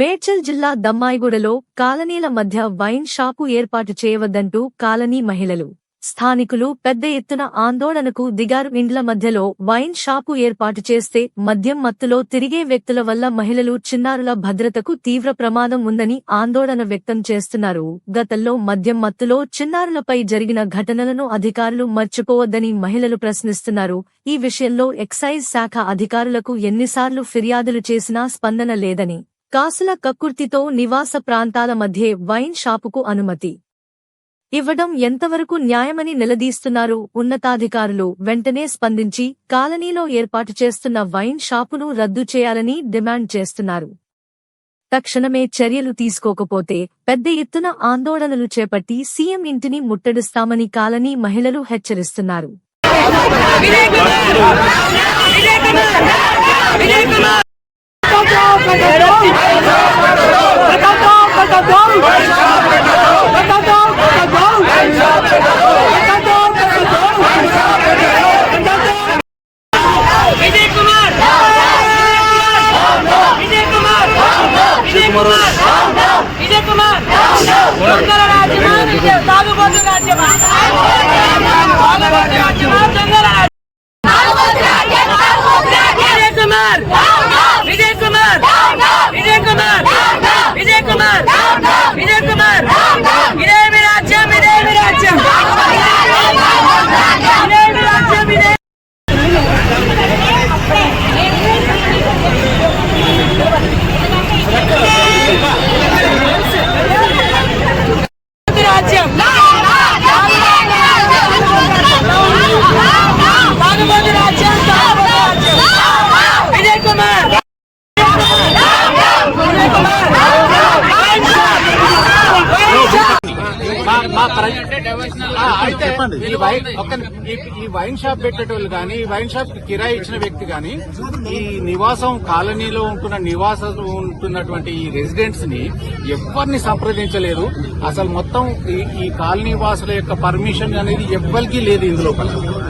మేడ్చల్ జిల్లా దమ్మాయిగూడలో కాలనీల మధ్య wine shop ఏర్పాటు చేయవద్దంటూ కాలనీ మహిళలు స్థానికులు పెద్ద ఎత్తున ఆందోళనకు దిగారు. ఇండ్ల మధ్యలో వైన్ షాపు ఏర్పాటు చేస్తే మద్యం మత్తులో తిరిగే వ్యక్తుల వల్ల మహిళలు చిన్నారుల భద్రతకు తీవ్ర ప్రమాదం ఉందని ఆందోళన వ్యక్తం చేస్తున్నారు. గతంలో మద్యం మత్తులో చిన్నారులపై జరిగిన ఘటనలను అధికారులు మర్చిపోవద్దని మహిళలు ప్రశ్నిస్తున్నారు. ఈ విషయంలో ఎక్సైజ్ శాఖ అధికారులకు ఎన్నిసార్లు ఫిర్యాదులు చేసినా స్పందన లేదని కాసుల కక్కుర్తితో నివాస ప్రాంతాల మధ్యే వైన్ షాపుకు అనుమతి. ఇవ్వడం ఎంతవరకు న్యాయమని నిలదీస్తున్నారు ఉన్నతాధికారులు వెంటనే స్పందించి కాలనీలో ఏర్పాటు చేస్తున్న వైన్ షాపును రద్దు చేయాలని డిమాండ్ చేస్తున్నారు. తక్షణమే చర్యలు తీసుకోకపోతే పెద్ద ఎత్తున ఆందోళనలు చేపట్టి సీఎం ఇంటిని ముట్టడిస్తామని కాలనీ మహిళలు హెచ్చరిస్తున్నారు. విజయ్ కుమార్ విజయ్ కుమార్ విజయ్ కుమార్ విజయ్ కుమార్ దొంగల రాజ్యమా విజయ తాగుబోతు రాజ్యమా తాగుబోతు రాజ్యమా దొంగల రాజ్యం విజయ్ కుమార్ విజయ్ కుమార్ విజయ్ కుమార్ విజయ్ కుమార్ విజయ్ కుమార్ ఇదేమి రాజ్యం ఇదేమి రాజ్యం ఇదేమి రాజ్యం అయితే ఈ వైన్ షాప్ పెట్టేటోళ్ళు కానీ ఈ వైన్ షాప్కి కిరాయి ఇచ్చిన వ్యక్తి కానీ ఈ నివాసం కాలనీలో ఉంటున్న నివాసం ఉంటున్నటువంటి ఈ రెసిడెంట్స్ని ఎవరిని సంప్రదించలేదు. అసలు మొత్తం ఈ ఈ కాలనీ వాసుల యొక్క పర్మిషన్ అనేది ఎవ్వరికీ లేదు ఇందులో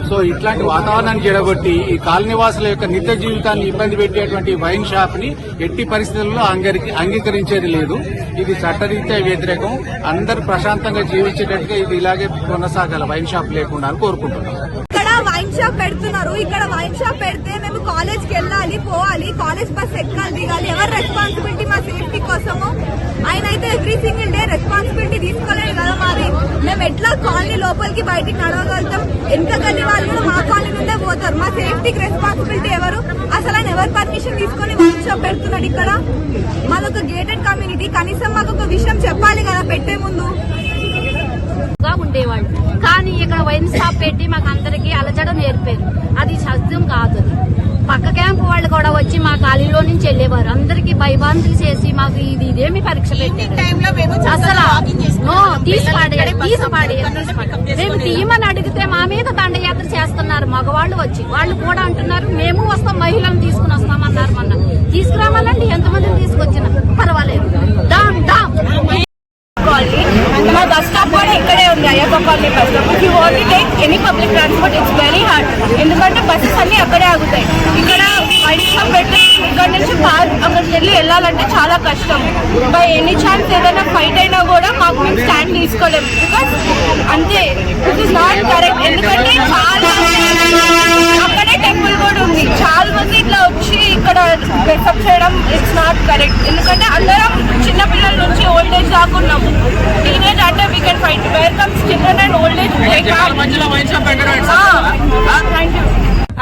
సో ఇట్లాంటి వాతావరణాన్ని జడగొట్టి ఈ కాలనీ వాసుల యొక్క నిత్య జీవితాన్ని ఇబ్బంది పెట్టేటువంటి ఈ వైన్ షాప్ని ఎట్టి పరిస్థితుల్లో అంగీకరి- అంగీకరించేది లేదు. ఇది చట్టరీత్యా వ్యతిరేకం. అందరు ప్రశాంతంగా జీవించేటట్టుగా ఇది ఇలాగే కొనసాగాలి వైన్ షాప్ లేకుండా అని కోరుకుంటున్నాను ఇక్కడ వైన్ షాప్ పెడుతున్నారు. ఇక్కడ వైన్ షాప్ పెడితే మేము కాలేజ్కి వెళ్ళాలి పోవాలి. కాలేజ్ బస్ ఎక్కాలి దిగాలి. ఎవరు రెస్పాన్సిబిలిటీ మా సేఫ్టీ కోసము? ఆయన అయితే ఎవ్రీ సింగిల్ డే రెస్పాన్సిబిలిటీ తీసుకోలేదు కదా మరి. మేము ఎట్లా కాలనీ లోపలికి బయటికి నడవగలుగుతాం? ఎంత గల్లి వాళ్ళు కూడా మా కాలనీ నుండే పోతారు. మా సేఫ్టీకి రెస్పాన్సిబిలిటీ ఎవరు? అసలు ఆయన ఎవరు పర్మిషన్ తీసుకొని వైన్ షాప్ పెడుతున్నాడు ఇక్కడ? మాదొక గేటెడ్ కమ్యూనిటీ కనీసం మాకు ఒక విషయం చెప్పాలి కదా పెట్టే ముందు. గా ఉండేవాళ్ళు. కానీ ఇక్కడ వైన్ షాప్ పెట్టి మాకు అందరికి అలచడం నేర్పారు. అది సత్యం కాదు. పక్క క్యాంపు వాళ్ళు కూడా వచ్చి మా కాలేజీలో నుంచి వెళ్ళేవారు. అందరికి భయభాంతులు చేసి మాకు ఇది ఇదేమి పరీక్ష పెట్టారు. అసలు నో, తీసి పాడేయాలి, తీసి పాడేయాలి, తీసి పాడేయాలి. మేము తీయమని అడిగితే మా మీద దండయాత్ర చేస్తున్నారు మగవాళ్ళు వచ్చి. వాళ్ళు కూడా అంటున్నారు మేము వస్తాం మహిళలను తీసుకుని వస్తామన్నారు మొన్న తీసుకురావాలండి ఎంతమందిని తీసుకొచ్చినా పర్వాలేదు డామ్ డామ్ కాలనీ మా బస్ స్టాప్ కూడా ఇక్కడే ఉంది Ayyappa colony bus stop if you want take any public transport it's very hard ఎందుకంటే బస్సెస్ అన్ని అక్కడే ఆగుతాయి. ఇక్కడ షాప్ పెట్టి ఇక్కడ నుంచి పార్క్ అక్కడికి వెళ్ళి వెళ్ళాలంటే చాలా కష్టం. బై ఎనీ ఛాన్స్ ఏదైనా ఫైట్ అయినా కూడా మాకు మేము స్టాండ్ తీసుకోలేము బికాస్ అంతే ఇట్ ఇస్ నాట్ కరెక్ట్ ఎందుకంటే చాలా అక్కడే టెంపుల్ కూడా ఉంది. చాలా మంది ఇట్లా వచ్చి ఇక్కడ బెసప్ చేయడం ఇట్స్ నాట్ కరెక్ట్ ఎందుకంటే అందరం చిన్న పిల్లల నుంచి ఓల్డ్ ఏజ్ దాకా ఉన్నాము టీనేజ్ అంటే we can fight where comes children and old age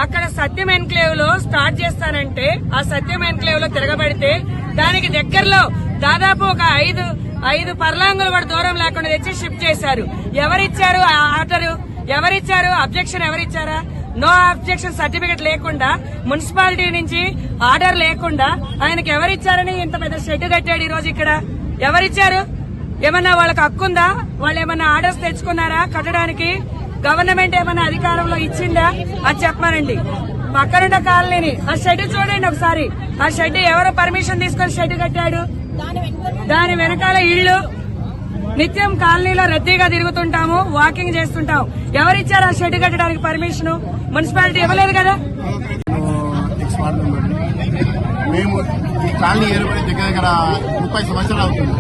అక్కడ సత్యం ఎన్క్లేవ్లో స్టార్ట్ చేస్తానంటే ఆ సత్యం ఎన్క్లేవ్లో తిరగబడితే దానికి దగ్గరలో దాదాపు ఒక ఐదు ఐదు పర్లాంగులు కూడా దూరం లేకుండా తెచ్చి షిఫ్ట్ చేశారు. ఎవరిచ్చారు ఆ ఆర్డర్? ఎవరిచ్చారు? అబ్జెక్షన్ ఎవరిచ్చారా? నో అబ్జెక్షన్ సర్టిఫికెట్ లేకుండా మున్సిపాలిటీ నుంచి ఆర్డర్ లేకుండా ఆయనకి ఎవరిచ్చారని ఇంత పెద్ద షెడ్ కట్టాడు ఈ రోజు ఇక్కడ? ఎవరిచ్చారు? ఏమన్నా వాళ్ళకి హక్కుందా? వాళ్ళు ఏమన్నా ఆర్డర్స్ తెచ్చుకున్నారా? కట్టడానికి? గవర్నమెంట్ ఏమైనా అధికారంలో ఇచ్చిందా? అని చెప్పానండి పక్కనున్న కాలనీని. ఆ షెడ్ చూడండి ఒకసారి. ఆ షెడ్ ఎవరు పర్మిషన్ తీసుకొని షెడ్ కట్టాడు? దాని వెనకాల ఇల్లు. నిత్యం కాలనీలో రద్దీగా తిరుగుతుంటాము వాకింగ్ చేస్తుంటాం. ఎవరిచ్చారు ఆ షెడ్ కట్టడానికి పర్మిషన్? మున్సిపాలిటీ ఇవ్వలేదు కదా? మేము ఈ కాలనీ ఏర్పడే దగ్గర దగ్గర ముప్పై సంవత్సరాలు అవుతుంది.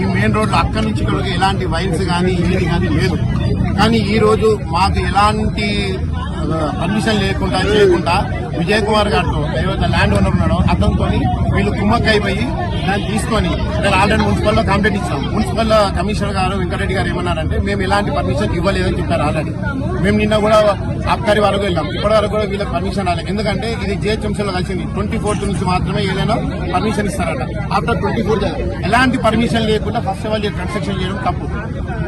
ఈ మెయిన్ రోడ్లు అక్కడి నుంచి ఇక్కడికి ఎలాంటి వైన్స్ కానీ ఇల్లు కానీ లేదు. కానీ ఈరోజు మాకు ఎలాంటి పర్మిషన్ లేకుండా చేయకుండా విజయ్ కుమార్ గారితో ఏవైతే ల్యాండ్ ఓనర్ ఉన్నాడో అతనితో వీళ్ళు కుమ్మక్కైపోయి దాన్ని తీసుకొని నేను ఆల్రెడీ మున్సిపల్లో కంప్లైంట్ ఇచ్చాం మున్సిపల్ కమిషనర్ గారు వెంకటరెడ్డి గారు ఏమన్నారంటే మేము ఎలాంటి పర్మిషన్ ఇవ్వలేదని చెప్పారు ఆల్రెడీ. మేము నిన్న కూడా అబ్కారీ వరకు వెళ్ళాం. ఇప్పటి వరకు కూడా వీళ్ళకి పర్మిషన్ రాలేదు. ఎందుకంటే ఇది జిహెచ్ఎంసీలో కలిసింది. ట్వంటీ ఫోర్త్ నుంచి మాత్రమే ఏదైనా పర్మిషన్ ఇస్తారట. ఆఫ్టర్ ట్వంటీ ఫోర్త్ ఎలాంటి పర్మిషన్ లేకుండా ఫస్ట్ ఆఫ్ ఆల్ కన్స్ట్రక్షన్ చేయడం తప్పు.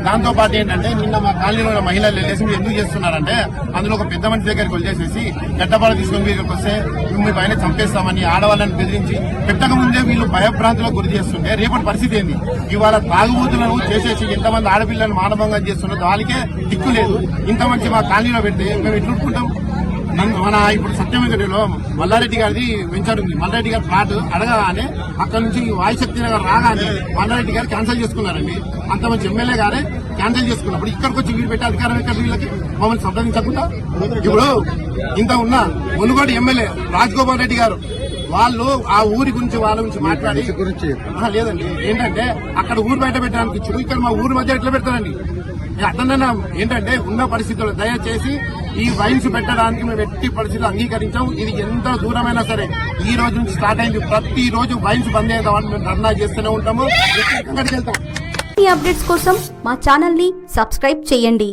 దాంతో పాటు ఏంటంటే నిన్న మా కాలనీలో మహిళలు వెళ్ళేసి మీరు ఎందుకు చేస్తున్నారంటే అందులో ఒక పెద్ద మనిషి దగ్గరికి వెళ్ళేసేసి గడ్డపాడ తీసుకొని మీరు వస్తే మేము మీ పైన చంపేస్తామని ఆడవాళ్ళని బెదిరించి పెట్టక ముందే వీళ్ళు భయభ్రాంతులకు గురి చేస్తుంటే రేపటి పరిస్థితి ఏంది? ఇవాళ తాగుబోతులను చేసేసి ఎంతమంది ఆడపిల్లలను మానభంగం చేస్తున్నారు వాళ్ళకే దిక్కు లేదు. ఇంత మంచి మా కాలనీలో పెడితే మేము ఎట్లుంటుకుంటాం మన ఇప్పుడు సత్యవేంకటలో మల్లారెడ్డి గారిది వెంచర్ ఉంది. మల్లారెడ్డి గారి ప్లాట్ అడగగానే అక్కడ నుంచి వాయుశక్తి నగర్ రాగానే మల్లారెడ్డి గారు క్యాన్సిల్ చేసుకున్నారండి. అంత మంచి ఎమ్మెల్యే గారే క్యాన్సిల్ చేసుకున్నప్పుడు ఇక్కడికి వచ్చి వీళ్ళు పెట్టే అధికారం ఎక్కడ వీళ్ళకి? మమ్మల్ని సంప్రదించకుండా? ఇప్పుడు ఇంత ఉన్న మునుగోడు ఎమ్మెల్యే రాజగోపాల్ రెడ్డి గారు వాళ్ళు ఆ ఊరి గురించి వాళ్ళ గురించి మాట్లాడి ఆహా, లేదండి. ఏంటంటే అక్కడ ఊరు బయట పెట్టడానికి ఇక్కడ మా ఊరి మధ్య ఎట్లా పెడతారండి? అతనన్నా ఏంటంటే ఉన్న పరిస్థితుల్లో దయచేసి ఈ వైన్స్ పెట్టడానికి మేము ఎట్టి పరిస్థితులు అంగీకరించాం ఇది ఎంత దూరమైనా సరే ఈ రోజు నుంచి స్టార్ట్ అయింది. ప్రతి రోజు వైన్స్ బంద్ అయ్యేదామని మేము ధర్నా చేస్తూనే ఉంటాము. ఎక్కడికి వెళ్తాం. ఈ అప్డేట్స్ కోసం మా ఛానల్ని సబ్స్క్రైబ్ చేయండి.